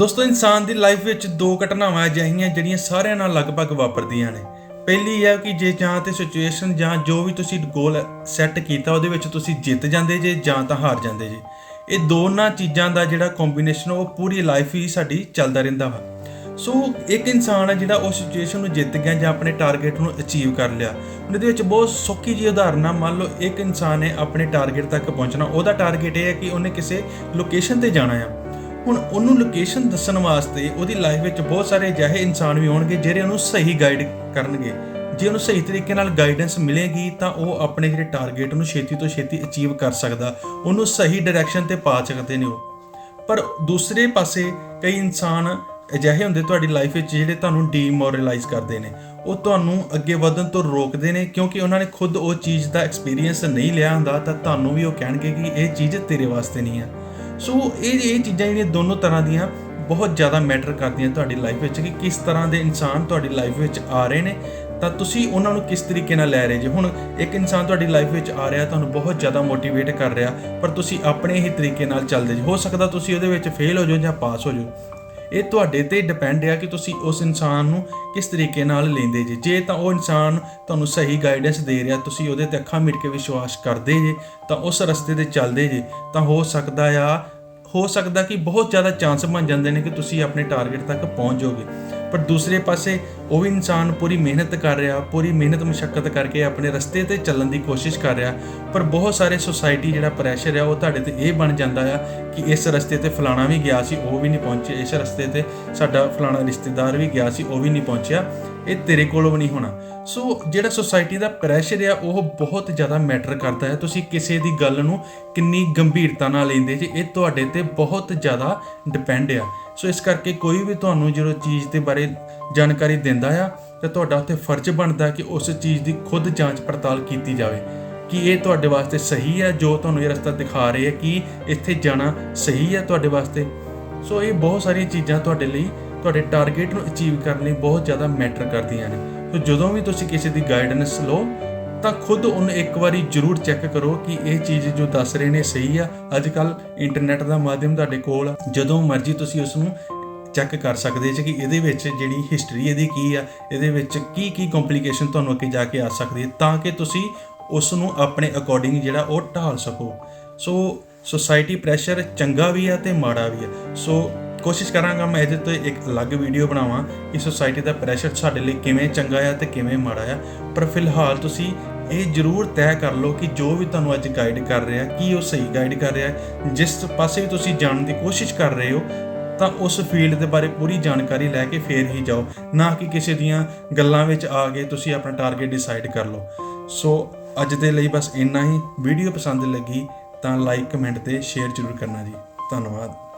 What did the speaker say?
ਦੋਸਤੋ, ਇਨਸਾਨ ਦੀ ਲਾਈਫ ਵਿੱਚ ਦੋ ਘਟਨਾਵਾਂ ਅਜਿਹੀਆਂ ਜਿਹੜੀਆਂ ਸਾਰਿਆਂ ਨਾਲ ਲਗਭਗ ਵਾਪਰਦੀਆਂ ਨੇ। ਪਹਿਲੀ ਇਹ ਹੈ ਕਿ ਜੇ ਜਾਂ ਤੇ ਸਿਚੁਏਸ਼ਨ ਜਾਂ ਜੋ ਵੀ ਤੁਸੀਂ ਗੋਲ ਸੈੱਟ ਕੀਤਾ, ਉਹਦੇ ਵਿੱਚ ਤੁਸੀਂ ਜਿੱਤ ਜਾਂਦੇ ਜੇ ਜਾਂ ਤਾਂ ਹਾਰ ਜਾਂਦੇ ਜੇ। ਇਹ ਦੋਨਾਂ ਚੀਜ਼ਾਂ ਦਾ ਜਿਹੜਾ ਕੰਬੀਨੇਸ਼ਨ ਉਹ ਪੂਰੀ ਲਾਈਫ ਹੀ ਸਾਡੀ ਚੱਲਦਾ ਰਹਿੰਦਾ ਵਾ। ਸੋ, ਇੱਕ ਇਨਸਾਨ ਆ ਜਿਹੜਾ ਉਸ ਸਿਚੁਏਸ਼ਨ ਨੂੰ ਜਿੱਤ ਗਿਆ ਜਾਂ ਆਪਣੇ ਟਾਰਗੇਟ ਨੂੰ ਅਚੀਵ ਕਰ ਲਿਆ। ਉਹਦੇ ਵਿੱਚ ਬਹੁਤ ਸੌਖੀ ਜਿਹੀ ਉਦਾਹਰਨ ਆ ਮੰਨ ਲਓ ਇੱਕ ਇਨਸਾਨ ਨੇ ਆਪਣੇ ਟਾਰਗੇਟ ਤੱਕ ਪਹੁੰਚਣਾ। ਉਹਦਾ ਟਾਰਗੇਟ ਇਹ ਹੈ ਕਿ ਉਹਨੇ ਕਿਸੇ ਲੋਕੇਸ਼ਨ ਤੇ ਜਾਣਾ ਆ। ਹੁਣ ਉਹਨੂੰ ਲੋਕੇਸ਼ਨ ਦੱਸਣ ਵਾਸਤੇ ਉਹਦੀ ਲਾਈਫ ਵਿੱਚ ਬਹੁਤ ਸਾਰੇ ਅਜਿਹੇ ਇਨਸਾਨ ਵੀ ਹੋਣਗੇ ਜਿਹੜੇ ਉਹਨੂੰ ਸਹੀ ਗਾਈਡ ਕਰਨਗੇ। ਜੇ ਉਹਨੂੰ ਸਹੀ ਤਰੀਕੇ ਨਾਲ ਗਾਈਡੈਂਸ ਮਿਲੇਗੀ ਤਾਂ ਉਹ ਆਪਣੇ ਜਿਹੜੇ ਟਾਰਗੇਟ ਨੂੰ ਛੇਤੀ ਤੋਂ ਛੇਤੀ ਅਚੀਵ ਕਰ ਸਕਦਾ। ਉਹਨੂੰ ਸਹੀ ਡਾਇਰੈਕਸ਼ਨ ਤੇ ਪਾ ਸਕਦੇ ਨੇ ਉਹ। ਪਰ ਦੂਸਰੇ ਪਾਸੇ ਕਈ ਇਨਸਾਨ ਅਜਿਹੇ ਹੁੰਦੇ ਤੁਹਾਡੀ ਲਾਈਫ ਵਿੱਚ ਜਿਹੜੇ ਤੁਹਾਨੂੰ ਡੀਮੋਰਲਾਈਜ਼ ਕਰਦੇ ਨੇ। ਉਹ ਤੁਹਾਨੂੰ ਅੱਗੇ ਵਧਣ ਤੋਂ ਰੋਕਦੇ ਨੇ ਕਿਉਂਕਿ ਉਹਨਾਂ ਨੇ ਖੁਦ ਉਹ ਚੀਜ਼ ਦਾ ਐਕਸਪੀਰੀਅੰਸ ਨਹੀਂ ਲਿਆ ਹੁੰਦਾ ਤਾਂ ਤੁਹਾਨੂੰ ਵੀ ਉਹ ਕਹਿਣਗੇ ਕਿ ਇਹ ਚੀਜ਼ ਤੇਰੇ ਵਾਸਤੇ ਨਹੀਂ ਹੈ। ਸੋ ਇਹ ਇਹ ਚੀਜ਼ਾਂ ਜਿਹੜੀਆਂ ਦੋਨੋਂ ਤਰ੍ਹਾਂ ਦੀਆਂ ਬਹੁਤ ਜ਼ਿਆਦਾ ਮੈਟਰ ਕਰਦੀਆਂ ਤੁਹਾਡੀ ਲਾਈਫ ਵਿੱਚ ਕਿ ਕਿਸ ਤਰ੍ਹਾਂ ਦੇ ਇਨਸਾਨ ਤੁਹਾਡੀ ਲਾਈਫ ਵਿੱਚ ਆ ਰਹੇ ਨੇ। ਤਾਂ ਤੁਸੀਂ ਉਹਨਾਂ ਨੂੰ ਕਿਸ ਤਰੀਕੇ ਨਾਲ ਲੈ ਰਹੇ ਜੇ? ਹੁਣ ਇੱਕ ਇਨਸਾਨ ਤੁਹਾਡੀ ਲਾਈਫ ਵਿੱਚ ਆ ਰਿਹਾ, ਤੁਹਾਨੂੰ ਬਹੁਤ ਜ਼ਿਆਦਾ ਮੋਟੀਵੇਟ ਕਰ ਰਿਹਾ, ਪਰ ਤੁਸੀਂ ਆਪਣੇ ਹੀ ਤਰੀਕੇ ਨਾਲ ਚੱਲਦੇ ਜੇ। ਹੋ ਸਕਦਾ ਤੁਸੀਂ ਉਹਦੇ ਵਿੱਚ ਫੇਲ ਹੋ ਜਾਓ ਜਾਂ ਪਾਸ ਹੋ ਜਾਓ। ਇਹ ਤੁਹਾਡੇ ਤੇ ਡਿਪੈਂਡ ਹੈ ਕਿ ਤੁਸੀਂ ਉਸ ਇਨਸਾਨ ਨੂੰ ਕਿਸ ਤਰੀਕੇ ਨਾਲ ਲੈਂਦੇ ਜੇ। ਜੇ ਤਾਂ ਉਹ ਇਨਸਾਨ ਤੁਹਾਨੂੰ ਸਹੀ ਗਾਈਡੈਂਸ ਦੇ ਰਿਹਾ, ਤੁਸੀਂ ਉਹਦੇ ਤੇ ਅੱਖਾਂ ਮਿਟ ਕੇ ਵਿਸ਼ਵਾਸ ਕਰਦੇ ਜੇ, ਤਾਂ ਉਸ ਰਸਤੇ ਤੇ ਚੱਲਦੇ ਜੇ, ਤਾਂ ਹੋ ਸਕਦਾ ਆ, ਹੋ ਸਕਦਾ ਕਿ ਬਹੁਤ ਜ਼ਿਆਦਾ ਚਾਂਸ ਬਣ ਜਾਂਦੇ ਨੇ ਕਿ ਤੁਸੀਂ ਆਪਣੇ ਟਾਰਗੇਟ ਤੱਕ ਪਹੁੰਚ ਜਾਓਗੇ। ਪਰ ਦੂਸਰੇ ਪਾਸੇ ਉਹ ਵੀ ਇਨਸਾਨ ਪੂਰੀ ਮਿਹਨਤ ਕਰ ਰਿਹਾ, ਪੂਰੀ ਮਿਹਨਤ ਮੁਸ਼ਕਲ ਕਰਕੇ ਆਪਣੇ ਰਸਤੇ ਤੇ ਚੱਲਣ ਦੀ ਕੋਸ਼ਿਸ਼ ਕਰ ਰਿਹਾ। ਪਰ ਬਹੁਤ ਸਾਰੇ ਸੋਸਾਇਟੀ ਜਿਹੜਾ ਪ੍ਰੈਸ਼ਰ ਆ, ਉਹ ਤੁਹਾਡੇ ਤੇ ਇਹ ਬਣ ਜਾਂਦਾ ਆ ਕਿ ਇਸ ਰਸਤੇ ਤੇ ਫਲਾਣਾ ਵੀ ਗਿਆ ਸੀ, ਉਹ ਵੀ ਨਹੀਂ ਪਹੁੰਚੇ ਇਸ ਰਸਤੇ ਤੇ ਸਾਡਾ ਫਲਾਣਾ ਰਿਸ਼ਤੇਦਾਰ ਵੀ ਗਿਆ ਸੀ, ਉਹ ਵੀ ਨਹੀਂ ਪਹੁੰਚਿਆ। ਇਹ ਤੇਰੇ ਕੋਲੋਂ ਵੀ ਨਹੀਂ ਹੋਣਾ। ਸੋ ਜਿਹੜਾ ਸੋਸਾਇਟੀ ਦਾ ਪ੍ਰੈਸ਼ਰ ਆ, ਉਹ ਬਹੁਤ ਜ਼ਿਆਦਾ ਮੈਟਰ ਕਰਦਾ ਹੈ। ਤੁਸੀਂ ਕਿਸੇ ਦੀ ਗੱਲ ਨੂੰ ਕਿੰਨੀ ਗੰਭੀਰਤਾ ਨਾਲ ਲੈਂਦੇ ਜੇ, ਇਹ ਤੁਹਾਡੇ ਤੇ ਬਹੁਤ ਜ਼ਿਆਦਾ ਡਿਪੈਂਡ ਆ। ਸੋ ਇਸ ਕਰਕੇ ਕੋਈ ਵੀ ਤੁਹਾਨੂੰ ਜਦੋਂ ਚੀਜ਼ ਦੇ ਬਾਰੇ ਜਾਣਕਾਰੀ ਦਿੰਦਾ ਆ, ਤਾਂ ਤੁਹਾਡਾ ਉੱਤੇ ਫਰਜ਼ ਬਣਦਾ ਕਿ ਉਸ ਚੀਜ਼ ਦੀ ਖੁਦ ਜਾਂਚ ਪੜਤਾਲ ਕੀਤੀ ਜਾਵੇ ਕਿ ਇਹ ਤੁਹਾਡੇ ਵਾਸਤੇ ਸਹੀ ਹੈ ਜੋ ਤੁਹਾਨੂੰ ਇਹ ਰਸਤਾ ਦਿਖਾ ਰਹੇ ਹੈ ਕਿ ਇੱਥੇ ਜਾਣਾ ਸਹੀ ਹੈ ਤੁਹਾਡੇ ਵਾਸਤੇ। ਸੋ ਇਹ ਬਹੁਤ ਸਾਰੀਆਂ ਚੀਜ਼ਾਂ ਤੁਹਾਡੇ ਲਈ ਤੁਹਾਡੇ ਟਾਰਗੇਟ ਨੂੰ ਅਚੀਵ ਕਰਨ ਲਈ ਬਹੁਤ ਜ਼ਿਆਦਾ ਮੈਟਰ ਕਰਦੀਆਂ ਨੇ। ਸੋ ਜਦੋਂ ਵੀ ਤੁਸੀਂ ਕਿਸੇ ਦੀ ਗਾਈਡੈਂਸ ਲਓ ਤਾਂ ਖੁਦ ਉਹਨੂੰ ਇੱਕ ਵਾਰੀ ਜ਼ਰੂਰ ਚੈੱਕ ਕਰੋ ਕਿ ਇਹ ਚੀਜ਼ ਜੋ ਦੱਸ ਰਹੇ ਨੇ ਸਹੀ ਆ। ਅੱਜ ਕੱਲ ਇੰਟਰਨੈਟ ਦਾ ਮਾਧਿਅਮ ਤੁਹਾਡੇ ਕੋਲ ਆ। ਜਦੋਂ ਮਰਜ਼ੀ ਤੁਸੀਂ ਉਸ ਨੂੰ ਚੈੱਕ ਕਰ ਸਕਦੇ ਜੀ ਕਿ ਇਹਦੇ ਵਿੱਚ ਜਿਹੜੀ ਹਿਸਟਰੀ ਇਹਦੀ ਕੀ ਆ, ਇਹਦੇ ਵਿੱਚ ਕੀ ਕੀ ਕੰਪਲਿਕੇਸ਼ਨ ਤੁਹਾਨੂੰ ਅੱਗੇ ਜਾ ਕੇ ਆ ਸਕਦੀ ਹੈ ਤਾਂ ਕਿ ਤੁਸੀਂ ਉਸ ਨੂੰ ਆਪਣੇ ਅਕੋਰਡਿੰਗ ਜਿਹੜਾ ਉਹ ਢਾਲ ਸਕੋ। ਸੋ ਸੋਸਾਇਟੀ ਪ੍ਰੈਸ਼ਰ ਚੰਗਾ ਵੀ ਆ ਤੇ ਮਾੜਾ ਵੀ ਆ। ਸੋ ਕੋਸ਼ਿਸ਼ ਕਰਾਂਗਾ ਮੈਂ ਇਹਦੇ ਤੋਂ ਇੱਕ ਅਲੱਗ ਵੀਡੀਓ ਬਣਾਵਾਂ ਕਿ ਸੋਸਾਇਟੀ ਦਾ ਪ੍ਰੈਸ਼ਰ ਸਾਡੇ ਲਈ ਕਿਵੇਂ ਚੰਗਾ ਆ ਤੇ ਕਿਵੇਂ ਮਾੜਾ ਆ। ਪਰ ਫਿਲਹਾਲ ਤੁਸੀਂ ਇਹ ਜ਼ਰੂਰ ਤੈਅ ਕਰ ਲਓ ਕਿ ਜੋ ਵੀ ਤੁਹਾਨੂੰ ਅੱਜ ਗਾਈਡ ਕਰ ਰਿਹਾ, ਕੀ ਉਹ ਸਹੀ ਗਾਈਡ ਕਰ ਰਿਹਾ ਜਿਸ ਪਾਸੇ ਵੀ ਤੁਸੀਂ ਜਾਣ ਦੀ ਕੋਸ਼ਿਸ਼ ਕਰ ਰਹੇ ਹੋ, ਤਾਂ ਉਸ ਫੀਲਡ ਦੇ ਬਾਰੇ ਪੂਰੀ ਜਾਣਕਾਰੀ ਲੈ ਕੇ ਫੇਰ ਹੀ ਜਾਓ। ਨਾ ਕਿ ਕਿਸੇ ਦੀਆਂ ਗੱਲਾਂ ਵਿੱਚ ਆ ਕੇ ਤੁਸੀਂ ਆਪਣਾ ਟਾਰਗੇਟ ਡਿਸਾਈਡ ਕਰ ਲਓ। ਸੋ ਅੱਜ ਦੇ ਲਈ ਬਸ ਇੰਨਾ ਹੀ। ਵੀਡੀਓ ਪਸੰਦ ਲੱਗੀ ਤਾਂ ਲਾਈਕ ਕਮੈਂਟ ਤੇ ਸ਼ੇਅਰ ਜ਼ਰੂਰ ਕਰਨਾ ਜੀ। ਧੰਨਵਾਦ।